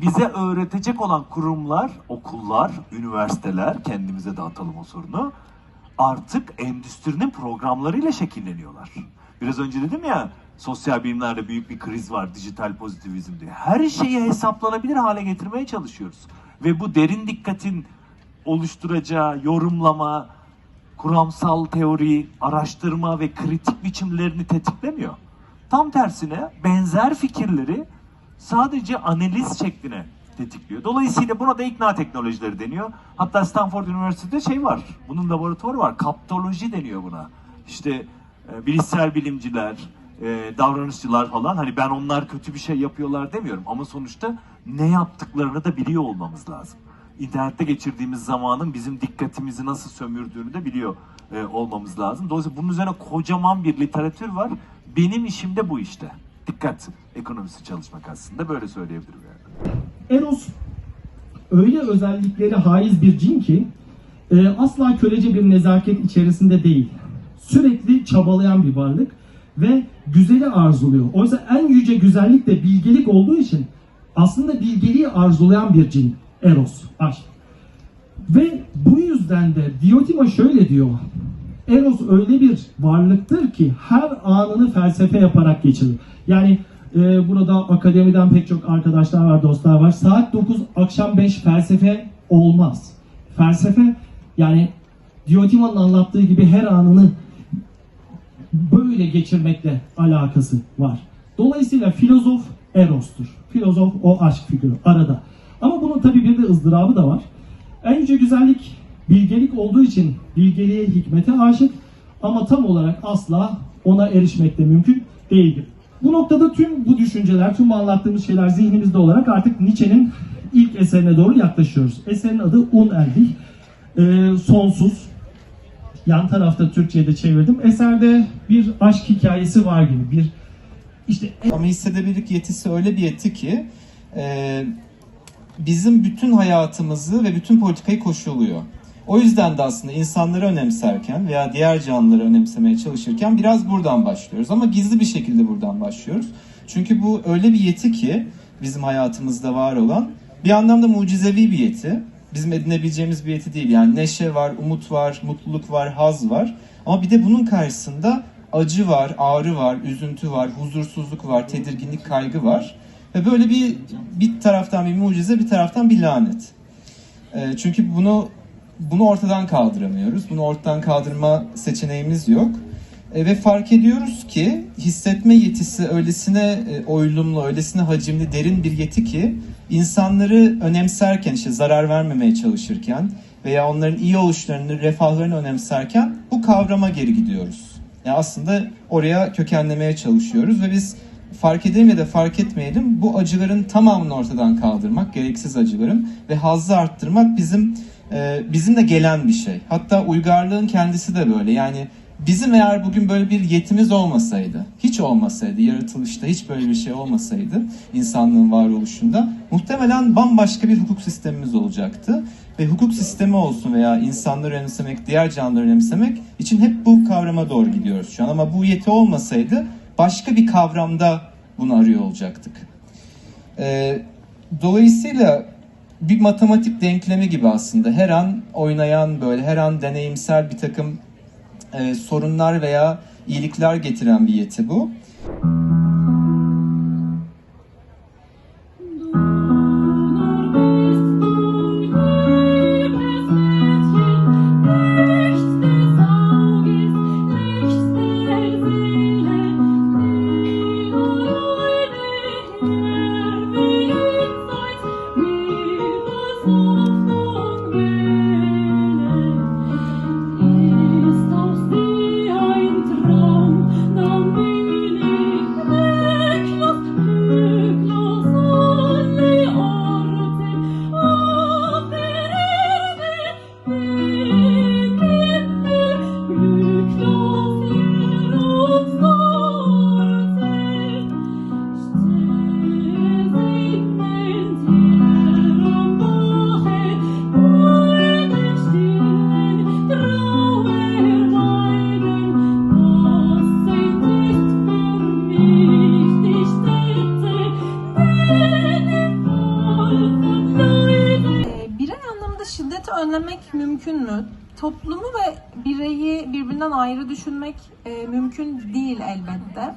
bize öğretecek olan kurumlar, okullar, üniversiteler, kendimize de atalım o sorunu, artık endüstrinin programlarıyla şekilleniyorlar. Biraz önce dedim ya, sosyal bilimlerde büyük bir kriz var, dijital pozitivizm diye. Her şeyi hesaplanabilir hale getirmeye çalışıyoruz. Ve bu derin dikkatin oluşturacağı yorumlama, kuramsal teori, araştırma ve kritik biçimlerini tetiklemiyor. Tam tersine benzer fikirleri sadece analiz şekline tetikliyor. Dolayısıyla buna da ikna teknolojileri deniyor. Hatta Stanford Üniversitesi'de şey var. Bunun laboratuvarı var. Kaptoloji deniyor buna. İşte e, bilişsel bilimciler, e, davranışçılar falan hani ben onlar kötü bir şey yapıyorlar demiyorum ama sonuçta ne yaptıklarını da biliyor olmamız lazım. İnternette geçirdiğimiz zamanın bizim dikkatimizi nasıl sömürdüğünü de biliyor e, olmamız lazım. Dolayısıyla bunun üzerine kocaman bir literatür var. Benim işim de bu işte. Dikkat ekonomisi çalışmak aslında böyle söyleyebilirim yani. Eros öyle özellikleri haiz bir cin ki e, asla kölece bir nezaket içerisinde değil. Sürekli çabalayan bir varlık ve güzeli arzuluyor. Oysa en yüce güzellik de bilgelik olduğu için aslında bilgeliği arzulayan bir cin. Eros, aşk. Ve bu yüzden de Diotima şöyle diyor. Eros öyle bir varlıktır ki her anını felsefe yaparak geçirir. Yani e, burada akademiden pek çok arkadaşlar var, dostlar var. Saat 9, akşam 5 felsefe olmaz. Felsefe yani Diotima'nın anlattığı gibi her anını böyle geçirmekle alakası var. Dolayısıyla filozof Eros'tur. Filozof o aşk figürü arada. Ama bunun tabii bir de ızdırabı da var. En yüce güzellik bilgelik olduğu için bilgeliğe, hikmete aşık ama tam olarak asla ona erişmek de mümkün değildir. Bu noktada tüm bu düşünceler, tüm bu anlattığımız şeyler zihnimizde olarak artık Nietzsche'nin ilk eserine doğru yaklaşıyoruz. Eserin adı Unendlich, ee, sonsuz. Yan tarafta Türkçe'ye de çevirdim. Eserde bir aşk hikayesi var gibi, bir işte Ama hissedebilirlik yetisi öyle bir yeti ki e, bizim bütün hayatımızı ve bütün politikayı koşuluyor. O yüzden de aslında insanları önemserken veya diğer canlıları önemsemeye çalışırken biraz buradan başlıyoruz. Ama gizli bir şekilde buradan başlıyoruz. Çünkü bu öyle bir yeti ki bizim hayatımızda var olan bir anlamda mucizevi bir yeti. Bizim edinebileceğimiz bir yeti değil. Yani neşe var, umut var, mutluluk var, haz var. Ama bir de bunun karşısında acı var, ağrı var, üzüntü var, huzursuzluk var, tedirginlik, kaygı var. Ve böyle bir bir taraftan bir mucize, bir taraftan bir lanet. E, çünkü bunu bunu ortadan kaldıramıyoruz. Bunu ortadan kaldırma seçeneğimiz yok. E, ve fark ediyoruz ki hissetme yetisi öylesine e, oylumlu, öylesine hacimli, derin bir yeti ki insanları önemserken, işte zarar vermemeye çalışırken veya onların iyi oluşlarını, refahlarını önemserken bu kavrama geri gidiyoruz. Yani aslında oraya kökenlemeye çalışıyoruz ve biz fark edelim ya da fark etmeyelim bu acıların tamamını ortadan kaldırmak, gereksiz acıların ve hazzı arttırmak bizim e, bizimle gelen bir şey. Hatta uygarlığın kendisi de böyle. Yani bizim eğer bugün böyle bir yetimiz olmasaydı, hiç olmasaydı, yaratılışta hiç böyle bir şey olmasaydı insanlığın varoluşunda muhtemelen bambaşka bir hukuk sistemimiz olacaktı. Ve hukuk sistemi olsun veya insanları önemsemek, diğer canlıları önemsemek için hep bu kavrama doğru gidiyoruz şu an. Ama bu yeti olmasaydı başka bir kavramda bunu arıyor olacaktık. Ee, dolayısıyla bir matematik denklemi gibi aslında her an oynayan böyle her an deneyimsel bir takım e, sorunlar veya iyilikler getiren bir yeti bu. Ist mü? Toplumu ve bireyi birbirinden ayrı düşünmek e, mümkün değil elbette.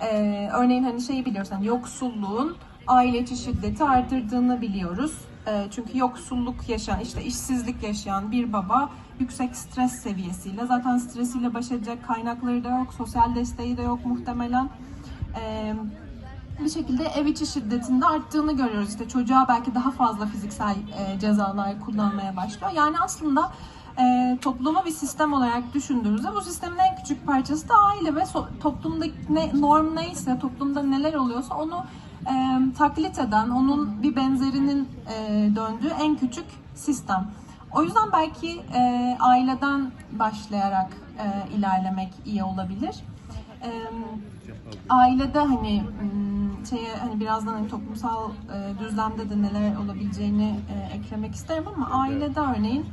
E, örneğin hani şeyi biliyoruz, hani yoksulluğun aile içi şiddeti artırdığını biliyoruz. E, çünkü yoksulluk yaşayan, işte işsizlik yaşayan bir baba yüksek stres seviyesiyle, zaten stresiyle baş edecek kaynakları da yok, sosyal desteği de yok muhtemelen. E, bir şekilde ev içi şiddetinde arttığını görüyoruz. İşte çocuğa belki daha fazla fiziksel e, cezalar kullanmaya başlıyor. Yani aslında e, toplumu bir sistem olarak düşündüğümüzde bu sistemin en küçük parçası da aile ve so- toplumdaki ne, norm neyse, toplumda neler oluyorsa onu e, taklit eden, onun bir benzerinin e, döndüğü en küçük sistem. O yüzden belki e, aileden başlayarak e, ilerlemek iyi olabilir. E, ailede hani şeye hani birazdan hani toplumsal e, düzlemde de neler olabileceğini e, eklemek isterim ama ailede örneğin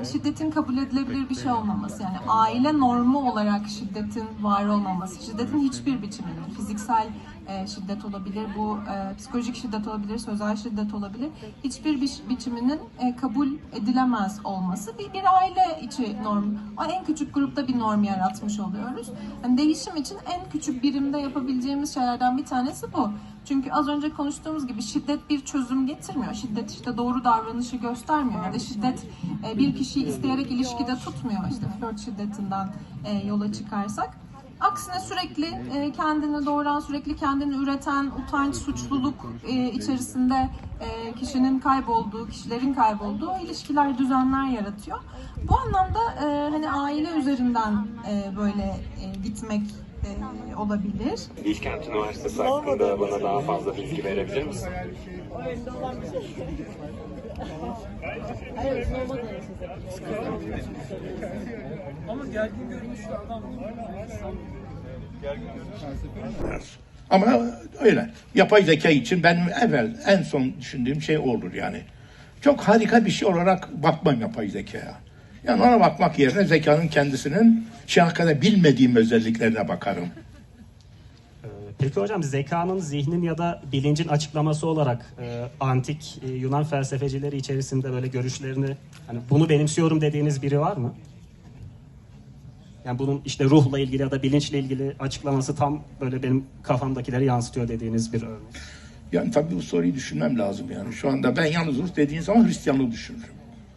e, şiddetin kabul edilebilir bir şey olmaması yani aile normu olarak şiddetin var olmaması, şiddetin hiçbir biçiminin fiziksel e, şiddet olabilir, bu e, psikolojik şiddet olabilir, sözel şiddet olabilir. Hiçbir bi- biçiminin e, kabul edilemez olması bir, bir aile içi norm. O en küçük grupta bir norm yaratmış oluyoruz. Yani değişim için en küçük birimde yapabileceğimiz şeylerden bir tanesi bu. Çünkü az önce konuştuğumuz gibi şiddet bir çözüm getirmiyor. Şiddet işte doğru davranışı göstermiyor. Ya da şiddet bir kişiyi isteyerek ilişkide tutmuyor. İşte flört şiddetinden yola çıkarsak. Aksine sürekli e, kendini doğuran, sürekli kendini üreten, utanç, suçluluk e, içerisinde e, kişinin kaybolduğu, kişilerin kaybolduğu ilişkiler, düzenler yaratıyor. Bu anlamda hani aile üzerinden böyle gitmek e, olabilir. Bilkent Üniversitesi hakkında bana daha fazla bilgi verebilir misin? Ama öyle. Yapay zeka için benim evvel en son düşündüğüm şey o olur yani. Çok harika bir şey olarak bakmam yapay zekaya. Yani ona bakmak yerine zekanın kendisinin şu ana kadar bilmediğim özelliklerine bakarım. Peki hocam zekanın zihnin ya da bilincin açıklaması olarak e, antik e, Yunan felsefecileri içerisinde böyle görüşlerini hani bunu benimsiyorum dediğiniz biri var mı? Yani bunun işte ruhla ilgili ya da bilinçle ilgili açıklaması tam böyle benim kafamdakileri yansıtıyor dediğiniz bir örnek. Yani tabii bu soruyu düşünmem lazım yani. Şu anda ben yalnız ruh dediğin zaman Hristiyanlığı düşünürüm.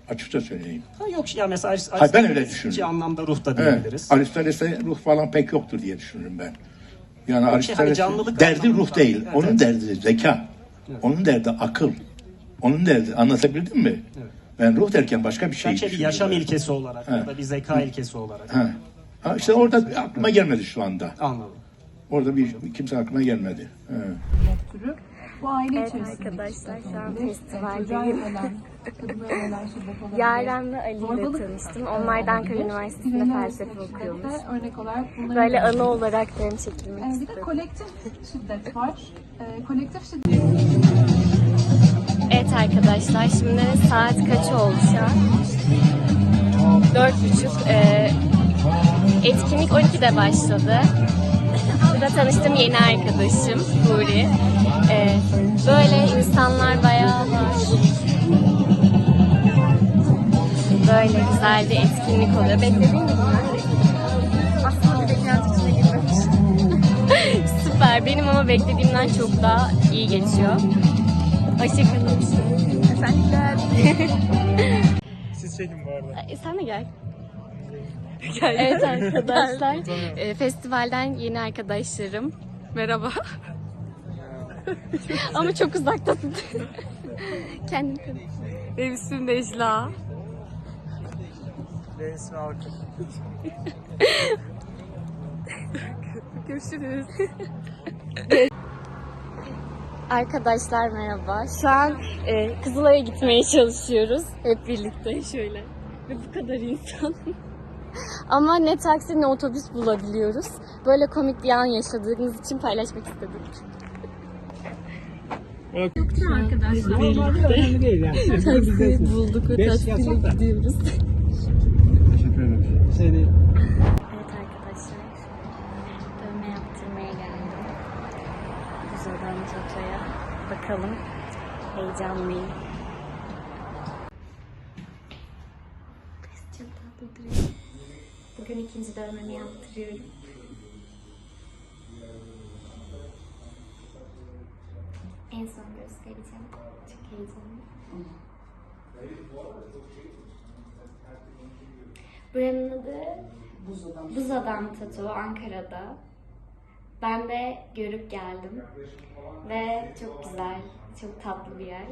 Açıkça söyleyeyim. Ha yok ya mesela Hayır, ben öyle düşünüyorum. anlamda ruh da Evet. diyebiliriz. Aristoteles'e ruh falan pek yoktur diye düşünürüm ben. Yani Aristoteles canlılık derdi ruh değil. Evet, Onun evet. derdi zeka. Onun derdi akıl. Onun derdi anlatabildim mi? Ben ruh derken başka bir şey Belki bir yaşam ilkesi olarak ya da bir zeka ilkesi olarak. Ha. Ha, işte orada aklıma gelmedi şu anda. Anladım. Orada bir kimse aklıma gelmedi. Ha. türü. Bu aile Evet içerisinde arkadaşlar, şu an festivaldeyim. Çocuğa yönelen, kadına yönelen şiddet olabilir. Yaren ve Ali ile tanıştım. e, Onlar da Ankara. Üniversitesi'nde felsefe okuyormuş. Örnek olarak Böyle anı olarak hem çekilmek E, Bir de istedim. kolektif şiddet var. E, kolektif şiddet Evet arkadaşlar, şimdi saat kaç oldu şu an? Dört buçuk. Etkinlik 12'de başladı. Burada tanıştığım yeni arkadaşım Nuri. Ee, böyle insanlar bayağı var. Böyle güzel bir etkinlik oluyor. Beklediğim gibi? Aslında bir beklenti içine girmemiş. Süper. Benim ama beklediğimden çok daha iyi geçiyor. Hoşçakalın. Teşekkürler. Siz çekin bu arada. E, Sen de gel. Evet arkadaşlar. e, festivalden yeni arkadaşlarım. Merhaba. Ama çok uzaktasın. Kendim Benim ismim Necla. Benim ismim Orkun. Görüşürüz. Arkadaşlar merhaba. Şu an e, Kızılay'a gitmeye çalışıyoruz. Hep birlikte şöyle. Ve bu kadar insan. Ama ne taksi ne otobüs bulabiliyoruz. Böyle komik bir an yaşadığımız için paylaşmak istedim. Yoktu arkadaşlar. Birlikte. Taksi bulduk ve taksiyle gidiyoruz. Şey değil. Evet arkadaşlar. Dövme yaptırmaya geldim. Buzadan Toto'ya. Bakalım. Heyecanlıyım. İkinci dövmemi yaptırıyorum. En son göstereceğim. Çok heyecanlıyım. Buranın adı Buz Adam Tattoo Ankara'da. Ben de görüp geldim. Ve çok güzel, çok tatlı bir yer.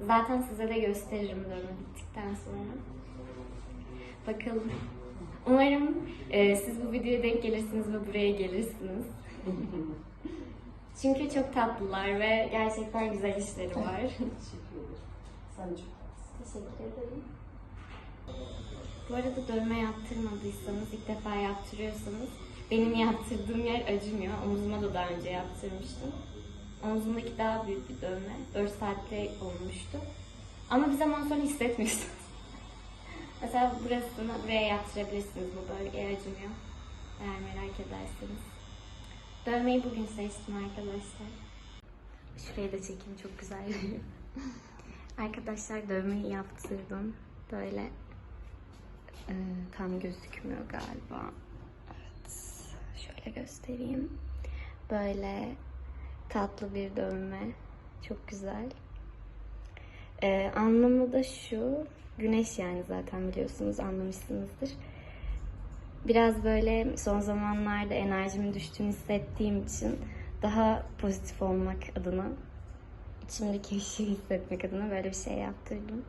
Zaten size de gösteririm dövme bittikten sonra. Bakalım. Umarım e, siz bu videoya denk gelirsiniz ve buraya gelirsiniz. Çünkü çok tatlılar ve gerçekten güzel işleri var. Teşekkür ederim. Bu arada dövme yaptırmadıysanız, ilk defa yaptırıyorsanız benim yaptırdığım yer acımıyor. Omzuma da daha önce yaptırmıştım. Omzumdaki daha büyük bir dövme. 4 saatte olmuştu. Ama bir zaman sonra hissetmiyorsunuz. Mesela burasını buraya yaptırabilirsiniz. Bu bölgeye acımıyor. Eğer merak ederseniz. Dövmeyi bugün seçtim arkadaşlar. Şurayı da çekeyim çok güzel. arkadaşlar dövmeyi yaptırdım. Böyle ee, tam gözükmüyor galiba. Evet. Şöyle göstereyim. Böyle tatlı bir dövme. Çok güzel. Ee, anlamı da şu. Güneş yani zaten biliyorsunuz anlamışsınızdır. Biraz böyle son zamanlarda enerjimin düştüğünü hissettiğim için daha pozitif olmak adına içimdeki ışığı hissetmek adına böyle bir şey yaptırdım.